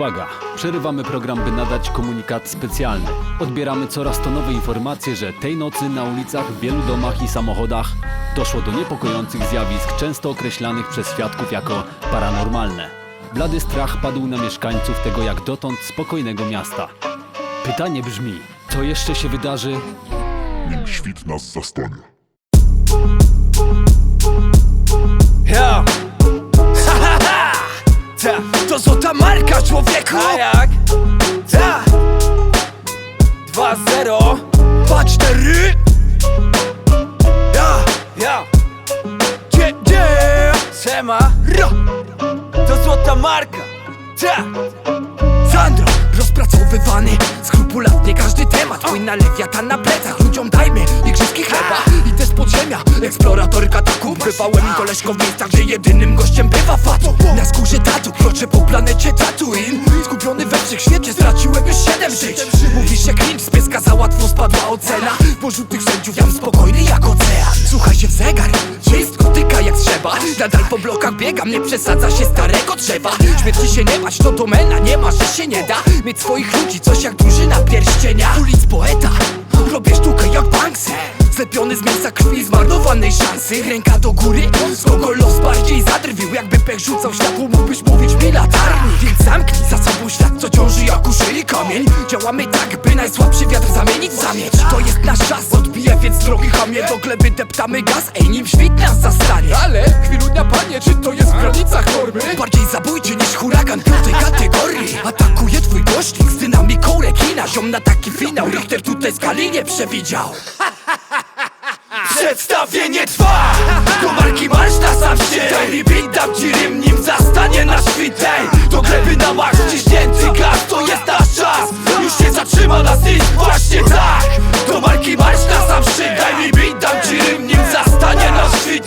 Uwaga! Przerywamy program, by nadać komunikat specjalny. Odbieramy coraz to nowe informacje, że tej nocy na ulicach, w wielu domach i samochodach doszło do niepokojących zjawisk, często określanych przez świadków jako paranormalne. Blady strach padł na mieszkańców tego jak dotąd spokojnego miasta. Pytanie brzmi, co jeszcze się wydarzy, nim świt nas zastanie. Ja! Ha, ha, ha! Złota marka, człowieku! A jak? Ta! 2-0 2-4 Ja! Ja! Gie! Sema! Ro! To złota marka! Ta! Rozpracowywany, skrupulatnie każdy temat. Płynna lewiatan na plecach, ludziom dajmy igrzyski chleba. Idę z podziemia, eksplorator katakumb Bywałem koleżką w miejscach, gdzie jedynym gościem bywa fatu Na skórze tatu, kroczę po planecie Tatooine. Skupiony we wszechświecie, straciłem już siedem żyć. Mówi się cringe, z pieska za łatwo spadła ocena. Pośród tych sędziów jam spokojny jak ocean. Słuchaj się w zegar, wszystko tyka jak trzeba Nadal po blokach biegam, nie przesadza się starego drzewa. Śmierci się nie bać, to domena, nie ma, że się nie da. Mieć swoich ludzi, coś jak drużyna pierścienia. Ulic poeta, robię sztukę jak Banksy Zlepiony z mięsa krwi, zmarnowanej szansy. Ręka do góry, kogo los bardziej zadrwił. Jakby pech rzucał światło, kamień. Działamy tak, by najsłabszy wiatr zamienić w zamieć. To jest nasz czas, odbija więc drogi hamie Do gleby deptamy gaz, ej nim świt nas zastanie. Ale, chwilunia panie, czy to jest w granicach normy? Bardziej zabójczy niż huragan piątej kategorii. Atakuje twój gościk z dynamiką rekina. Ziom na taki finał, Richter tutaj skali nie przewidział. Przedstawienie trwa! Do marki marsz na sam się. Mi beat, dam ci rym, nim zastanie na świtej Do gleby na maks, ciśnięty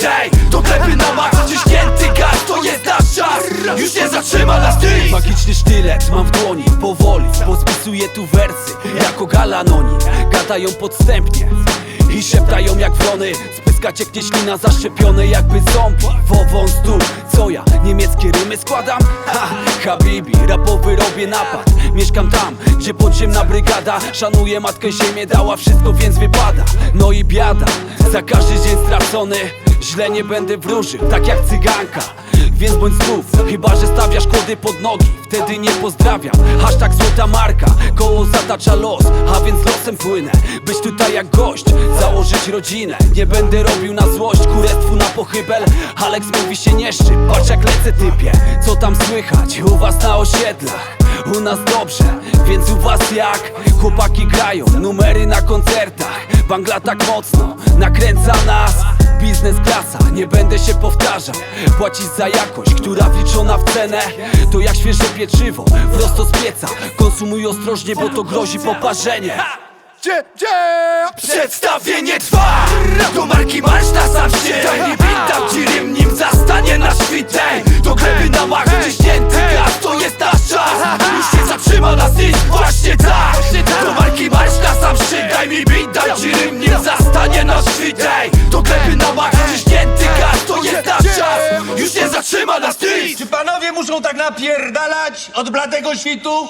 świtej Do gleby na maks, ciśnięty gaz To jest nasz czas, już nie zatrzyma nas nic Magiczny sztylet mam w dłoni, powoli Pospisuję tu wersy, jako galanonim Gadają podstępnie i szeptają jak wrony Spyska cieknie ślina zaszczepione jakby zombie. Wowąs tu, co ja, niemieckie rymy składam? Ha, habibi, rapowy robię napad. Mieszkam tam, gdzie podziemna brygada. Szanuję matkę ziemię, dała wszystko więc wypada. No i biada, za każdy dzień stracony Źle nie będę wróżył, tak jak cyganka. Więc bądź zdrów, chyba że stawiasz kłody pod nogi. Wtedy nie pozdrawiam, hashtag złota marka. Koło zatacza los, a więc losem płynę. Być tutaj jak gość, założyć rodzinę. Nie będę robił na złość, kurestwu na pochybel. Alex mówi się nie szczyp, patrz jak lecę typie. Co tam słychać? U was na osiedlach? U nas dobrze, więc u was jak? Chłopaki grają, numery na koncertach. Bangla tak mocno, nakręca nas Biznes klasa, nie będę się powtarzał. Płacisz za jakość, która wliczona w cenę. To jak świeże pieczywo, prosto z pieca. Konsumuj ostrożnie, bo to grozi poparzenie. Gdzie, gdzie? Przedstawienie trwa Do marki marsz na sam się Daj mi beat, dam ci rym, nim zastanie na świtej Do gleby na mach, ciśnięty gaz To jest nasz czas, już nie zatrzyma nas nic Właśnie tak, do marki marsz na sam szczyt Daj mi beat, dam ci rym, nim zastanie na świtej zatrzyma nas nic Czy panowie muszą tak napierdalać od bladego świtu?